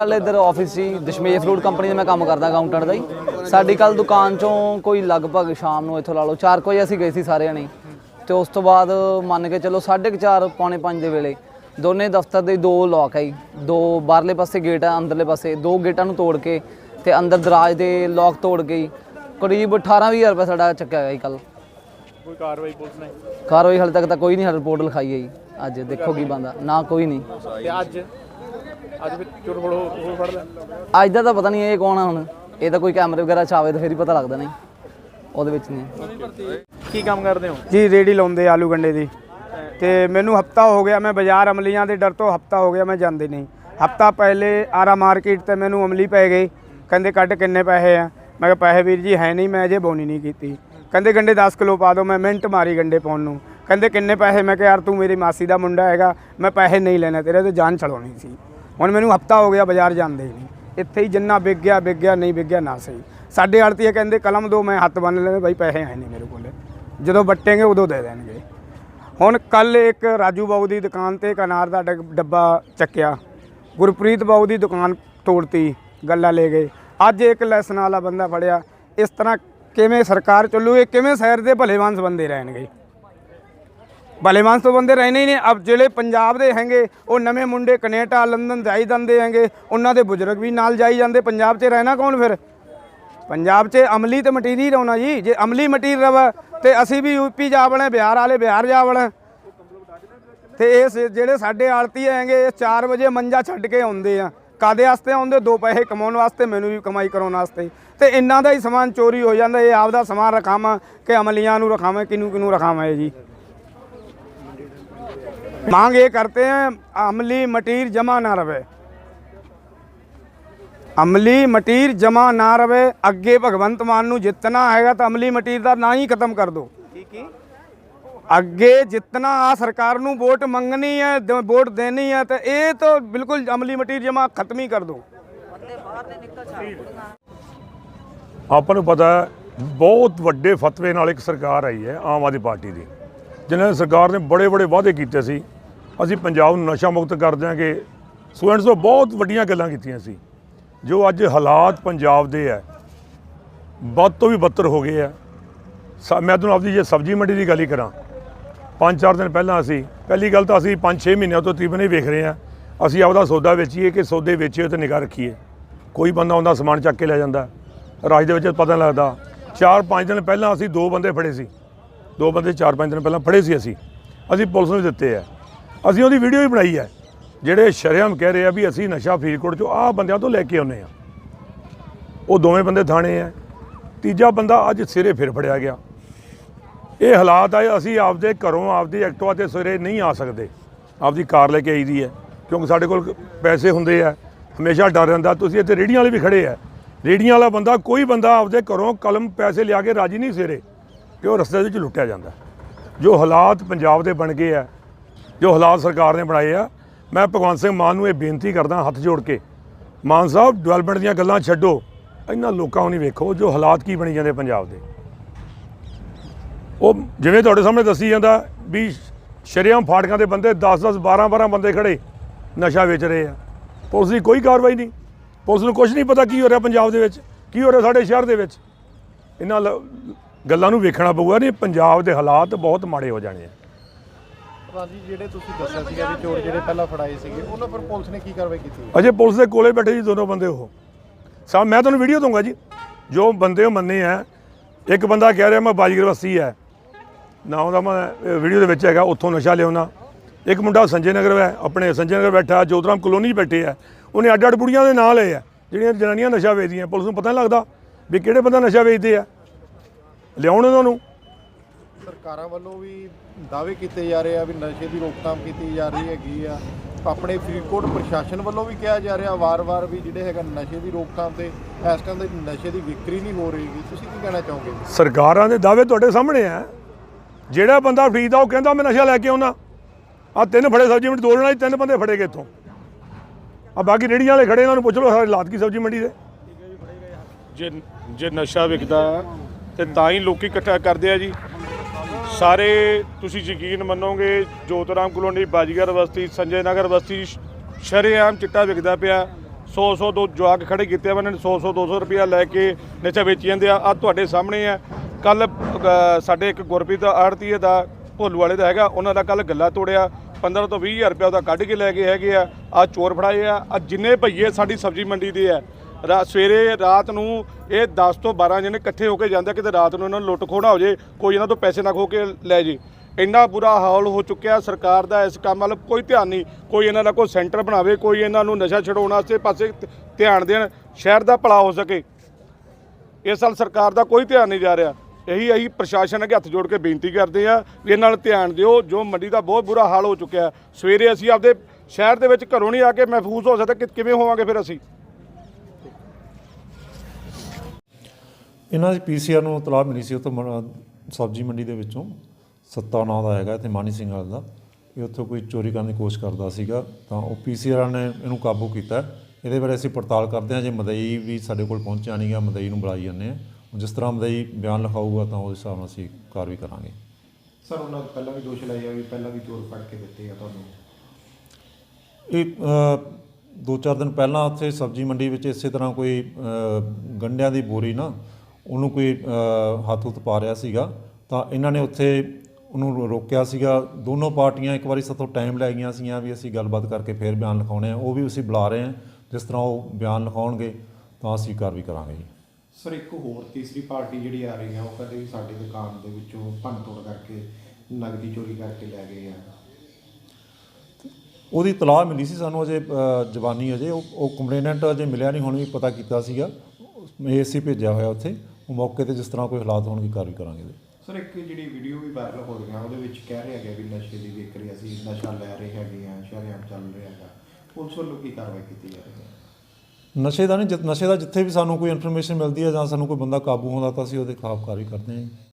ਕੱਲ ਇੱਧਰ ਆਫਿਸ ਸੀ ਦਸ਼ਮੇਸ਼ ਫਰੂਟ ਕੰਪਨੀ ਦੇ ਮੈਂ ਕੰਮ ਕਰਦਾ ਅਕਾਊਂਟੈਂਟ ਦਾ ਹੀ। ਸਾਡੀ ਕੱਲ ਦੁਕਾਨ ਚੋਂ ਕੋਈ ਲਗਭਗ ਸ਼ਾਮ ਨੂੰ ਇੱਥੋਂ ਲਾ ਲਓ 4 ਵਜੇ ਅਸੀਂ ਗਏ ਸੀ ਸਾਰੇ ਜਣੇ ਤੇ ਉਸ ਤੋਂ ਬਾਅਦ ਮੰਨ ਕੇ ਚੱਲੋ 4:30 ਪੌਣੇ 5 ਦੇ ਵੇਲੇ ਦੋਨੇ ਦਫ਼ਤਰ ਦੇ ਦੋ ਲੋਕ ਹੈ ਜੀ। ਦੋ ਬਾਹਰਲੇ ਪਾਸੇ ਗੇਟ ਆ ਅੰਦਰਲੇ ਪਾਸੇ। ਦੋ ਗੇਟਾਂ ਨੂੰ ਤੋੜ ਕੇ ਤੇ ਅੰਦਰ ਦਰਾਜ ਦੇ ਲੋਕ ਤੋੜ ਕੇ ਜੀ, ਕਰੀਬ 18000 ਰੁਪਏ ਸਾਡਾ ਚੱਕਿਆ ਗਿਆ ਜੀ ਕੱਲ ਕੋਈ ਕਾਰਵਾਈ ਪੁਲਿਸ ਨੇ? ਕਾਰਵਾਈ ਹਾਲੇ ਤੱਕ ਤਾਂ ਕੋਈ ਨਹੀਂ ਰਿਪੋਰਟ ਲਿਖਾਈ ਹੈ ਜੀ। ਅੱਜ ਦੇਖੋ ਕੀ ਬੰਦਾ ਨਾ ਕੋਈ ਨਹੀਂ। ਤੇ ਅੱਜ? ਅੱਜ ਫਿਰ ਚੋਰ ਫੜੋ ਉਹ ਫੜ ਲੈ। ਅੱਜ ਦਾ ਤਾਂ ਪਤਾ ਨਹੀਂ ਇਹ ਕੌਣ ਆ ਹੁਣ। ਇਹ ਤਾਂ ਕੋਈ ਕੈਮਰੇ ਵਗੈਰਾ ਚਾਵੇ ਤਾਂ ਫਿਰ ਹੀ ਪਤਾ ਲੱਗਦਾ ਨਹੀਂ। ਉਹਦੇ ਵਿੱਚ ਨਹੀਂ। ਕੀ ਕੰਮ ਕਰਦੇ ਹੋ? ਜੀ ਰੇੜੀ ਲਾਉਂਦੇ ਆਲੂ ਗੰਡੇ ਦੀ। ਤੇ ਮੈਨੂੰ ਹਫਤਾ ਹੋ ਗਿਆ ਮੈਂ ਬਾਜ਼ਾਰ ਅਮਲੀਆਂ ਦੇ ਡਰ ਤੋਂ ਹਫਤਾ ਹੋ ਗਿਆ ਮੈਂ ਜਾਂਦੇ ਨਹੀਂ। ਹਫਤਾ ਪਹਿਲੇ ਆਰਾ ਮਾਰਕੀਟ ਤੇ ਮੈਨੂੰ ਅਮਲੀ ਪੈ ਗਏ। ਕਹਿੰਦੇ ਕੱਢ ਕਿੰਨੇ ਪੈਸੇ ਆ? ਮੈਂ ਕਿਹਾ ਪੈਸੇ ਵੀਰ ਜੀ ਹੈ ਨਹੀਂ ਮੈਂ ਅਜੇ ਬੋਨੀ ਨਹੀਂ ਕੀਤੀ। ਕਹਿੰਦੇ ਗੰਡੇ 10 ਕਿਲੋ ਪਾ ਦਿਓ ਮੈਂ ਮਿੰਟ ਮਾਰੀ ਗੰਡੇ ਪਾਉਣ ਨੂੰ। ਕਹਿੰਦੇ ਕਿੰਨੇ ਪੈਸੇ? ਮੈਂ ਕਿਹਾ ਯਾਰ ਤੂੰ ਮੇਰੀ ਮਾਸੀ ਦਾ ਮੁੰਡਾ ਹੈਗਾ ਮੈਂ ਪੈਸੇ ਨਹੀਂ ਲੈਣੇ ਤੇਰੇ ਤੇ ਜਾਨ ਛਡਾਉਣੀ ਸੀ। ਹੁਣ ਮੈਨੂੰ ਹਫਤਾ ਹੋ ਗਿਆ ਬਾਜ਼ਾਰ ਜਾਂਦੇ ਹੀ ਨਹੀਂ ਇੱਥੇ ਹੀ ਜਿੰਨਾ ਵਿਕ ਗਿਆ ਵਿਕ ਗਿਆ ਨਹੀਂ ਵਿਕ ਗਿਆ ਨਾ ਸਹੀ। ਸਾਡੇ ਆੜਤੀਏ ਕਹਿੰਦੇ, ਕਲਮ ਦੋ, ਮੈਂ ਹੱਥ ਬੰਨ ਲੈਣੇ ਬਾਈ ਪੈਸੇ ਹੈ ਨਹੀਂ ਮੇਰੇ ਕੋਲ। ਜਦੋਂ ਵੱਟੇਂਗੇ, ਉਦੋਂ ਦੇ ਦੇਣਗੇ। ਹੁਣ ਕੱਲ ਇੱਕ ਰਾਜੂ ਬਾਬੂ ਦੀ ਦੁਕਾਨ ਤੇ ਇੱਕ ਅਨਾਰ ਦਾ ਡੱਬਾ ਚੱਕਿਆ। ਗੁਰਪ੍ਰੀਤ ਬਾਬੂ ਦੀ ਦੁਕਾਨ ਤੋੜਤੀ, ਗੱਲਾਂ ਲੈ ਗਏ। ਅੱਜ ਇੱਕ ਲੈਸਨ ਵਾਲਾ ਬੰਦਾ ਫੜਿਆ। ਇਸ ਤਰ੍ਹਾਂ ਕਿਵੇਂ ਸਰਕਾਰ ਚੱਲੂਗੀ, ਕਿਵੇਂ ਸ਼ਹਿਰ ਦੇ ਭਲੇਵਾਂਸ ਬੰਦੇ ਰਹਿਣਗੇ? ਭਲੇਵਾਂਸ ਤੋਂ ਬੰਦੇ ਰਹਿਣੇ ਹੀ ਨੇ ਅਬ ਜਿਹੜੇ ਪੰਜਾਬ ਦੇ ਹੈਗੇ, ਉਹ ਨਵੇਂ ਮੁੰਡੇ ਕੈਨੇਡਾ ਲੰਡਨ ਜਾਈ ਜਾਂਦੇ ਹੈਗੇ, ਉਹਨਾਂ ਦੇ ਬਜ਼ੁਰਗ ਵੀ ਨਾਲ ਜਾਈ ਜਾਂਦੇ। ਪੰਜਾਬ 'ਚ ਰਹਿਣਾ ਕੌਣ ਫਿਰ? ਪੰਜਾਬ 'ਚ ਅਮਲੀ ਤੇ ਮਟੀਰੀਅਲ ਹੋਣਾ ਜੀ। ਜੇ ਅਮਲੀ ਮਟੀਰੀਅਲ ਰਵਾ, ਤੇ ਅਸੀਂ ਵੀ ਯੂਪੀ ਜਾ ਵੜੇ ਬਿਹਾਰ ਵਾਲੇ ਬਿਹਾਰ ਜਾ ਬਣੇ ਤੇ ਇਹ ਸ- ਜਿਹੜੇ ਸਾਡੇ ਆੜਤੀ ਹੈਗੇ, ਇਹ 4 ਵਜੇ ਮੰਜਾ ਛੱਡ ਕੇ ਆਉਂਦੇ ਆ। ਕਾਦੇ ਵਾਸਤੇ ਆਉਂਦੇ? ਦੋ ਪੈਸੇ ਕਮਾਉਣ ਵਾਸਤੇ, ਮੈਨੂੰ ਵੀ ਕਮਾਈ ਕਰਾਉਣ ਵਾਸਤੇ। ਤੇ ਇਹਨਾਂ ਦਾ ਹੀ ਸਮਾਨ ਚੋਰੀ ਹੋ ਜਾਂਦਾ, ਇਹ ਆਪਦਾ ਸਮਾਨ ਰਖਾਵਾਂ, ਕਿ ਅਮਲੀਆਂ ਨੂੰ ਰਖਾਵਾਂ ਕਿਨੂੰ ਕਿਨੂੰ ਰਖਾਵਾਂ ਇਹ ਜੀ। मांग ये करते हैं अमली मटीर जमा ना रवे ਅਮਲੀ ਮਟੀਰ ਜਮਾ ਨਾ ਰਵੇ ਅੱਗੇ ਭਗਵੰਤ ਮਾਨ ਨੂੰ ਜਿੱਤਣਾ ਹੈਗਾ ਤਾਂ ਅਮਲੀ ਮਟੀਰ ਦਾ ਨਾ ਹੀ ਖਤਮ ਕਰ ਦਿਓ ਕੀ ਕੀ ਅੱਗੇ ਜਿੱਤਣਾ ਆ ਸਰਕਾਰ ਨੂੰ ਵੋਟ ਮੰਗਣੀ ਹੈ ਦ- ਵੋਟ ਦੇਣੀ ਹੈ ਤਾਂ ਇਹ ਤਾਂ ਬਿਲਕੁਲ ਅਮਲੀ ਮਟੀਰ ਜਮਾ ਖਤਮ ਹੀ ਕਰ ਦਿਓ ਆਪਾਂ ਨੂੰ ਪਤਾ ਹੈ ਬਹੁਤ ਵੱਡੇ ਫਤਵੇ ਨਾਲ ਇੱਕ ਸਰਕਾਰ ਆਈ ਹੈ ਆਮ ਆਦਮੀ ਪਾਰਟੀ ਦੀ ਜਿਨ੍ਹਾਂ ਨੇ ਸਰਕਾਰ ਨੇ ਬੜੇ ਬੜੇ ਵਾਅਦੇ ਕੀਤੇ ਸੀ ਅਸੀਂ ਪੰਜਾਬ ਨੂੰ ਨਸ਼ਾ ਮੁਕਤ ਕਰ ਦਿਆਂਗੇ। ਸਟੂਡੈਂਟਸ ਤੋਂ ਬਹੁਤ ਵੱਡੀਆਂ ਗੱਲਾਂ ਕੀਤੀਆਂ ਸੀ। ਜੋ ਅੱਜ ਹਾਲਾਤ ਪੰਜਾਬ ਦੇ ਹੈ, ਵੱਧ ਤੋਂ ਵੀ ਬੱਤਰ ਹੋ ਗਏ ਆ ਸ- ਮੈਂ ਤੁਹਾਨੂੰ ਆਪਦੀ ਜੇ ਸਬਜ਼ੀ ਮੰਡੀ ਦੀ ਗੱਲ ਹੀ ਕਰਾਂ। ਪੰਜ ਚਾਰ ਦਿਨ ਪਹਿਲਾਂ ਅਸੀਂ, ਪਹਿਲੀ ਗੱਲ ਤਾਂ ਅਸੀਂ 5-6 ਮਹੀਨਿਆਂ ਤੋਂ ਤਕਰੀਬਨ ਹੀ ਵੇਖ ਰਹੇ ਹਾਂ। ਅਸੀਂ ਆਪਦਾ ਸੌਦਾ ਵੇਚੀਏ ਕਿ ਸੌਦੇ ਵੇਚੀਏ ਤੇ ਨਿਗਾਹ ਰੱਖੀਏ। ਕੋਈ ਬੰਦਾ ਆਉਂਦਾ ਸਮਾਨ ਚੱਕ ਕੇ ਲੈ ਜਾਂਦਾ। ਰਾਜ ਦੇ ਵਿੱਚ ਪਤਾ ਨਹੀਂ ਲੱਗਦਾ। ਚਾਰ ਪੰਜ ਦਿਨ ਪਹਿਲਾਂ ਅਸੀਂ ਦੋ ਬੰਦੇ ਫੜੇ ਸੀ। ਦੋ ਬੰਦੇ ਚਾਰ ਪੰਜ ਦਿਨ ਪਹਿਲਾਂ ਫੜੇ ਸੀ ਅਸੀਂ। ਅਸੀਂ ਪੁਲਿਸ ਨੂੰ ਦਿੱਤੇ ਆ। ਅਸੀਂ ਉਹਦੀ ਵੀਡੀਓ ਵੀ ਬਣਾਈ ਹੈ। ਜਿਹੜੇ ਸ਼ਰੇਆਮ ਕਹਿ ਰਹੇ ਆ ਵੀ ਅਸੀਂ ਨਸ਼ਾ ਫਰੀਦਕੋਟ ਚੋਂ ਆਹ ਬੰਦਿਆਂ ਤੋਂ ਲੈ ਕੇ ਆਉਂਦੇ ਆ ਉਹ ਦੋਵੇਂ ਬੰਦੇ ਥਾਣੇ ਆ ਤੀਜਾ ਬੰਦਾ ਅੱਜ ਸਿਰੇ ਫਿਰ ਫੜਿਆ ਗਿਆ। ਇਹ ਹਾਲਾਤ ਆ ਅਸੀਂ ਆਪਦੇ ਘਰੋਂ ਆਪਦੀ ਐਕਟਿਵਾ ਤੇ ਸਵੇਰੇ ਨਹੀਂ ਆ ਸਕਦੇ। ਆਪਦੀ ਕਾਰ ਲੈ ਕੇ ਆਈਦੀ ਹੈ। ਕਿਉਂਕਿ ਸਾਡੇ ਕੋਲ ਪੈਸੇ ਹੁੰਦੇ ਆ। ਹਮੇਸ਼ਾ ਡਰ ਰਹਿੰਦਾ। ਤੁਸੀਂ ਇੱਥੇ ਰੇੜੀਆਂ ਵਾਲੇ ਵੀ ਖੜੇ ਆ। ਰੇੜੀਆਂ ਵਾਲਾ ਬੰਦਾ, ਕੋਈ ਬੰਦਾ ਆਪਦੇ ਘਰੋਂ ਕਲਮ ਪੈਸੇ ਲਿਆ ਕੇ ਰਾਜੀ ਨਹੀਂ ਸਿਰੇ। ਕਿ ਉਹ ਰਸਤੇ ਵਿੱਚ ਲੁੱਟਿਆ ਜਾਂਦਾ। ਜੋ ਹਾਲਾਤ ਪੰਜਾਬ ਦੇ ਬਣ ਗਏ ਆ ਜੋ ਹਾਲਾਤ ਸਰਕਾਰ ਨੇ ਬਣਾਏ ਆ, ਮੈਂ ਭਗਵੰਤ ਸਿੰਘ ਮਾਨ ਨੂੰ ਇਹ ਬੇਨਤੀ ਕਰਦਾ ਹੱਥ ਜੋੜ ਕੇ, ਮਾਨ ਸਾਹਿਬ ਡਿਵੈਲਪਮੈਂਟ ਦੀਆਂ ਗੱਲਾਂ ਛੱਡੋ, ਇਹਨਾਂ ਲੋਕਾਂ ਨੂੰ ਨਹੀਂ ਵੇਖੋ, ਜੋ ਹਾਲਾਤ ਕੀ ਬਣੀ ਜਾਂਦੇ ਪੰਜਾਬ ਦੇ। ਉਹ ਜਿਵੇਂ ਤੁਹਾਡੇ ਸਾਹਮਣੇ ਦੱਸੀ ਜਾਂਦਾ ਵੀ ਸ਼ਰੇਆਮ ਫਾਟਕਾਂ ਦੇ ਬੰਦੇ 10 10 12 12 ਬੰਦੇ ਖੜੇ ਨਸ਼ਾ ਵੇਚ ਰਹੇ ਆ। ਪੁਲਿਸ ਦੀ ਕੋਈ ਕਾਰਵਾਈ ਨਹੀਂ। ਪੁਲਿਸ ਨੂੰ ਕੁਝ ਨਹੀਂ ਪਤਾ ਕੀ ਹੋ ਰਿਹਾ ਪੰਜਾਬ ਦੇ ਵਿੱਚ, ਕੀ ਹੋ ਰਿਹਾ ਸਾਡੇ ਸ਼ਹਿਰ ਦੇ ਵਿੱਚ। ਇਹਨਾਂ ਲ- ਗੱਲਾਂ ਨੂੰ ਵੇਖਣਾ ਪਊਗਾ, ਨਹੀਂ, ਪੰਜਾਬ ਦੇ ਹਾਲਾਤ ਬਹੁਤ ਮਾੜੇ ਹੋ ਜਾਣੇ ਆ। ਪ੍ਰਧਾਨ ਜਿਹੜੇ ਤੁਸੀਂ ਦੱਸਿਆ ਸੀਗਾ ਵੀ ਚੋਰ ਜਿਹੜੇ ਪਹਿਲਾਂ ਫੜਾਏ ਸੀਗੇ, ਉਹਨਾਂ ਪਰ ਪੁਲਿਸ ਨੇ ਕੀ ਕਾਰਵਾਈ ਕੀਤੀ? ਅਜੇ ਪੁਲਿਸ ਦੇ ਕੋਲੇ ਬੈਠੇ ਜੀ ਦੋਨੋਂ ਬੰਦੇ ਉਹ। ਸਾਹਿਬ ਮੈਂ ਤੁਹਾਨੂੰ ਵੀਡੀਓ ਦਊਂਗਾ ਜੀ। ਜੋ ਬੰਦੇ ਉਹ ਮੰਨੇ ਆ, ਇੱਕ ਬੰਦਾ ਕਹਿ ਰਿਹਾ ਮੈਂ ਬਾਜੀਗਰ ਵਸੀ ਹੈ ਨਾ ਉਹਦਾ ਮੈਂ ਵੀਡੀਓ ਦੇ ਵਿੱਚ ਹੈਗਾ, ਉੱਥੋਂ ਨਸ਼ਾ ਲਿਆਉਣਾ ਇੱਕ ਮੁੰਡਾ ਸੰਜੇ ਨਗਰ ਹੈ ਆਪਣੇ ਸੰਜੇ ਨਗਰ ਬੈਠਾ, ਜੋਤਰਾਮ ਕਲੋਨੀ 'ਚ ਬੈਠੇ ਆ। ਉਹਨੇ ਅੱਡ ਅੱਡ ਬੁੜੀਆਂ ਦੇ ਨਾਂ ਲਏ ਆ, ਜਿਹੜੀਆਂ ਜਨਾਨੀਆਂ ਨਸ਼ਾ ਵੇਚਦੀਆਂ। ਪੁਲਿਸ ਨੂੰ ਪਤਾ ਨਹੀਂ ਲੱਗਦਾ ਵੀ ਕਿਹੜੇ ਬੰਦਾ ਨਸ਼ਾ ਵੇਚਦੇ ਆ। ਲਿਆਉਣ ਉਹਨਾਂ ਨੂੰ। ਸਰਕਾਰਾਂ ਵੱਲੋਂ ਵੀ ਦਾਅਵੇ ਕੀਤੇ ਜਾ ਰਹੇ ਆ ਵੀ ਨਸ਼ੇ ਦੀ ਰੋਕਥਾਮ ਕੀਤੀ ਜਾ ਰਹੀ ਹੈਗੀ ਆ। ਆਪਣੇ ਫਰੀਦਕੋਟ ਪ੍ਰਸ਼ਾਸਨ ਵੱਲੋਂ ਵੀ ਕਿਹਾ ਜਾ ਰਿਹਾ ਵਾਰ-ਵਾਰ ਵੀ ਜਿਹੜੇ ਹੈਗਾ ਨਸ਼ੇ ਦੀ ਰੋਕਥਾਮ ਤੇ ਇਸ ਟਾਈਮ ਦੇ ਨਸ਼ੇ ਦੀ ਵਿਕਰੀ ਨਹੀਂ ਹੋ ਰਹੀਗੀ ਤੁਸੀਂ ਕੀ ਕਹਿਣਾ ਚਾਹੋਗੇ? ਸਰਕਾਰਾਂ ਦੇ ਦਾਅਵੇ ਤੁਹਾਡੇ ਸਾਹਮਣੇ ਆ। ਜਿਹੜਾ ਬੰਦਾ ਫਰੀਦਾ ਉਹ ਕਹਿੰਦਾ ਮੈਂ ਨਸ਼ਾ ਲੈ ਕੇ ਆਉਣਾ ਆ ਤਿੰਨ ਫੜੇ ਸਬਜ਼ੀ ਮੰਡੀ ਦੋ ਜਣਾ ਤਿੰਨ ਬੰਦੇ ਫੜੇ ਗਏ ਇੱਥੋਂ। ਆ ਬਾਕੀ ਰੇੜੀਆਂ ਵਾਲੇ ਖੜੇ ਇਹਨਾਂ ਨੂੰ ਪੁੱਛ ਲਓ ਸਾਡੇ ਲਾਤ ਕੀ ਸਬਜ਼ੀ ਮੰਡੀ ਦੇ। ਜੇ ਜੇ ਨਸ਼ਾ ਵਿਕਦਾ ਤੇ ਤਾਂ ਹੀ ਲੋਕੀ ਇਕੱਠਾ ਕਰਦੇ ਆ ਜੀ। ਸਾਰੇ ਤੁਸੀਂ ਯਕੀਨ ਮੰਨੋਗੇ, ਜੋਤਰਾਮ ਕਲੋਨੀ, ਬਾਜੀਗਰ ਬਸਤੀ, ਸੰਜੇ ਨਗਰ ਬਸਤੀ ਸ਼ਰੇਆਮ ਚਿੱਟਾ ਵਿਕਦਾ ਪਿਆ। 100 100 ਦੋ ਜਵਾਕ ਖੜੇ ਕੀਤੇ ਉਹਨਾਂ ਨੇ 100 100 200 ਰੁਪਇਆ ਲੈ ਕੇ ਨਸ਼ਾ ਵੇਚੀ ਜਾਂਦੇ ਆ। ਆ ਤੁਹਾਡੇ ਸਾਹਮਣੇ ਆ। ਕੱਲ ਸਾਡੇ ਇੱਕ ਗੁਰਪ੍ਰੀਤ ਦਾ ਆੜਤੀਏ ਦਾ, ਭੋਲੂ ਵਾਲੇ ਦਾ ਹੈਗਾ, ਉਹਨਾਂ ਦਾ ਕੱਲ ਗੱਲਾ ਤੋੜਿਆ। 15 ਤੋਂ 20000 ਰੁਪਇਆ ਉਹਦਾ ਕੱਢ ਕੇ ਲੈ ਗਏ ਹੈਗੇ ਆ। ਆ ਚੋਰ ਫੜਾਏ ਆ। ਆ ਜਿੰਨੇ ਭਈਏ ਸਾਡੀ ਸਬਜ਼ੀ ਮੰਡੀ ਦੇ ਆ ਰਾ ਸਵੇਰੇ ਰਾਤ ਨੂੰ ਇਹ 10 ਤੋਂ 12 ਜਣੇ ਇਕੱਠੇ ਹੋ ਕੇ ਜਾਂਦੇ ਕਿਤੇ ਰਾਤ ਨੂੰ ਇਹਨਾਂ ਨੂੰ ਲੁੱਟ ਖੋਣਾ ਹੋ ਜੇ, ਕੋਈ ਇਹਨਾਂ ਤੋਂ ਪੈਸੇ ਨਾ ਖੋ ਕੇ ਲੈ ਜੇ। ਇੰਨਾ ਬੁਰਾ ਹਾਲ ਹੋ ਚੁੱਕਿਆ ਸਰਕਾਰ ਦਾ ਇਸ ਕੰਮ ਵੱਲ, ਕੋਈ ਧਿਆਨ ਨਹੀਂ। ਕੋਈ ਇਹਨਾਂ ਦਾ ਕੋਈ ਸੈਂਟਰ ਬਣਾਵੇ, ਕੋਈ ਇਹਨਾਂ ਨੂੰ ਨਸ਼ਾ ਛਡਾਉਣ ਵਾਸਤੇ ਪਾਸੇ ਧਿਆਨ ਦੇਣ, ਸ਼ਹਿਰ ਦਾ ਭਲਾ ਹੋ ਸਕੇ। ਇਸ ਸਾਲ ਸਰਕਾਰ ਦਾ ਕੋਈ ਧਿਆਨ ਨਹੀਂ ਜਾ ਰਿਹਾ। ਇਹੀ ਅਸੀਂ ਪ੍ਰਸ਼ਾਸਨ ਅੱਗੇ ਹੱਥ ਜੋੜ ਕੇ ਬੇਨਤੀ ਕਰਦੇ ਆ ਵੀ ਇਹਨਾਂ ਨਾਲ ਧਿਆਨ ਦਿਓ, ਜੋ ਮੰਡੀ ਦਾ ਬਹੁਤ ਬੁਰਾ ਹਾਲ ਹੋ ਚੁੱਕਿਆ। ਸਵੇਰੇ ਅਸੀਂ ਆਪਦੇ ਸ਼ਹਿਰ ਦੇ ਵਿੱਚ ਘਰੋਂ ਨਹੀਂ ਆ ਕੇ ਮਹਿਫੂਜ਼ ਹੋ ਸਕਦਾ, ਕਿ ਕਿਵੇਂ ਹੋਵਾਂਗੇ ਫਿਰ ਅਸੀਂ? ਇਹਨਾਂ ਦੀ ਪੀਸੀਆਰ ਨੂੰ ਤਲਾਹ ਮਿਲੀ ਸੀ ਉੱਥੋਂ ਮ- ਸਬਜ਼ੀ ਮੰਡੀ ਦੇ ਵਿੱਚੋਂ। ਸੱਤਾ ਨਾਂ ਦਾ ਹੈਗਾ ਤੇ ਮਾਨੀ ਸਿੰਘ ਵਾਲ ਦਾ। ਇਹ ਉੱਥੋਂ ਕੋਈ ਚੋਰੀ ਕਰਨ ਦੀ ਕੋਸ਼ਿਸ਼ ਕਰਦਾ ਸੀਗਾ ਤਾਂ ਉਹ ਪੀਸੀਆਰ ਨੇ ਇਹਨੂੰ ਕਾਬੂ ਕੀਤਾ। ਇਹਦੇ ਬਾਰੇ ਅਸੀਂ ਪੜਤਾਲ ਕਰਦੇ ਹਾਂ ਜੇ ਮਦਈ ਵੀ ਸਾਡੇ ਕੋਲ ਪਹੁੰਚਿਆ ਨਹੀਂ ਗਾ ਮਦਈ ਨੂੰ ਬੁਲਾਈ ਜਾਂਦੇ ਹਾਂ। ਜਿਸ ਤਰ੍ਹਾਂ ਮਦਈ ਬਿਆਨ ਲਿਖਾਊਗਾ ਤਾਂ ਉਸ ਹਿਸਾਬ ਨਾਲ ਅਸੀਂ ਕਾਰਵਾਈ ਕਰਾਂਗੇ। ਸਰ ਉਹਨਾਂ ਪਹਿਲਾਂ ਵੀ ਦੋਸ਼ ਲਾਏ ਆ ਵੀ ਪਹਿਲਾਂ ਵੀ ਚੋਰ ਫੜ ਕੇ ਦਿੱਤੇ ਆ ਤੁਹਾਨੂੰ? ਇਹ ਦੋ ਚਾਰ ਦਿਨ ਪਹਿਲਾਂ ਉੱਥੇ ਸਬਜ਼ੀ ਮੰਡੀ ਵਿੱਚ ਇਸੇ ਤਰ੍ਹਾਂ ਕੋਈ ਅ, ਗੰਢਿਆਂ ਦੀ ਬੋਰੀ ਨਾ ਉਹਨੂੰ ਕੋਈ ਹੱਥ ਹੁੱਥ ਪਾ ਰਿਹਾ ਸੀਗਾ ਤਾਂ ਇਹਨਾਂ ਨੇ ਉੱਥੇ ਉਹਨੂੰ ਰੋਕਿਆ ਸੀਗਾ। ਦੋਨੋਂ ਪਾਰਟੀਆਂ ਇੱਕ ਵਾਰੀ ਸਾਥੋਂ ਟਾਈਮ ਲੈ ਗਈਆਂ ਸੀਗੀਆਂ ਵੀ ਅਸੀਂ ਗੱਲਬਾਤ ਕਰਕੇ ਫੇਰ ਬਿਆਨ ਲਿਖਾਉਣੇ ਆ। ਉਹ ਵੀ ਅਸੀਂ ਬੁਲਾ ਰਹੇ ਹਾਂ ਜਿਸ ਤਰ੍ਹਾਂ ਉਹ ਬਿਆਨ ਲਿਖਾਉਣਗੇ ਤਾਂ ਅਸੀਂ ਕਾਰਵਾਈ ਕਰਾਂਗੇ ਜੀ। ਸਰ ਇੱਕ ਹੋਰ ਤੀਸਰੀ ਪਾਰਟੀ ਜਿਹੜੀ ਆ ਰਹੀ ਆ ਉਹ ਕਹਿੰਦੇ ਵੀ ਸਾਡੀ ਦੁਕਾਨ ਦੇ ਵਿੱਚੋਂ ਭੰਨ ਤੋੜ ਕਰਕੇ ਨਗਦੀ ਚੋਰੀ ਕਰਕੇ ਲੈ ਗਏ ਆ। ਉਹਦੀ ਤਲਾਹ ਮਿਲੀ ਸੀ ਸਾਨੂੰ ਅਜੇ ਅ, ਜ਼ਬਾਨੀ ਅਜੇ। ਉਹ ਉਹ ਕੰਪਲੇਨੈਂਟ ਅਜੇ ਮਿਲਿਆ ਨਹੀਂ ਹੁਣ ਵੀ ਪਤਾ ਕੀਤਾ ਸੀਗਾ। ਏਸੀ ਭੇਜਿਆ ਹੋਇਆ ਉੱਥੇ। ਉਹ ਮੌਕੇ ਤੇ ਜਿਸ ਤਰ੍ਹਾਂ ਕੋਈ ਹਾਲਾਤ ਹੋਣਗੇ ਕਾਰਵਾਈ ਕਰਾਂਗੇ ਇਹਦੇ। ਸਰ ਇੱਕ ਜਿਹੜੀ ਵੀਡੀਓ ਵੀ ਵਾਇਰਲ ਹੋ ਰਹੀਆਂ ਉਹਦੇ ਵਿੱਚ ਕਹਿ ਰਿਹਾ ਗਿਆ ਵੀ ਨਸ਼ੇ ਦੀ ਵਿਕਰੀ ਅਸੀਂ ਨਸ਼ਾ ਲੈ ਰਹੇ ਹੈਗੇ ਆ ਸ਼ਰੇਆਮ ਚੱਲ ਰਿਹਾ ਹੈਗਾ। ਪੁਲਿਸ ਵੱਲੋਂ ਕੀ ਕਾਰਵਾਈ ਕੀਤੀ ਜਾ ਰਹੀ ਹੈ? ਨਸ਼ੇ ਦਾ ਨਹੀਂ ਨਸ਼ੇ ਦਾ ਜਿੱਥੇ ਵੀ ਸਾਨੂੰ ਕੋਈ ਇਨਫੋਰਮੇਸ਼ਨ ਮਿਲਦੀ ਹੈ ਜਾਂ ਸਾਨੂੰ ਕੋਈ ਬੰਦਾ ਕਾਬੂ ਹੁੰਦਾ ਤਾਂ ਅਸੀਂ ਉਹਦੇ ਖਿਲਾਫ ਕਾਰਵਾਈ ਕਰਦੇ ਹਾਂ ਜੀ।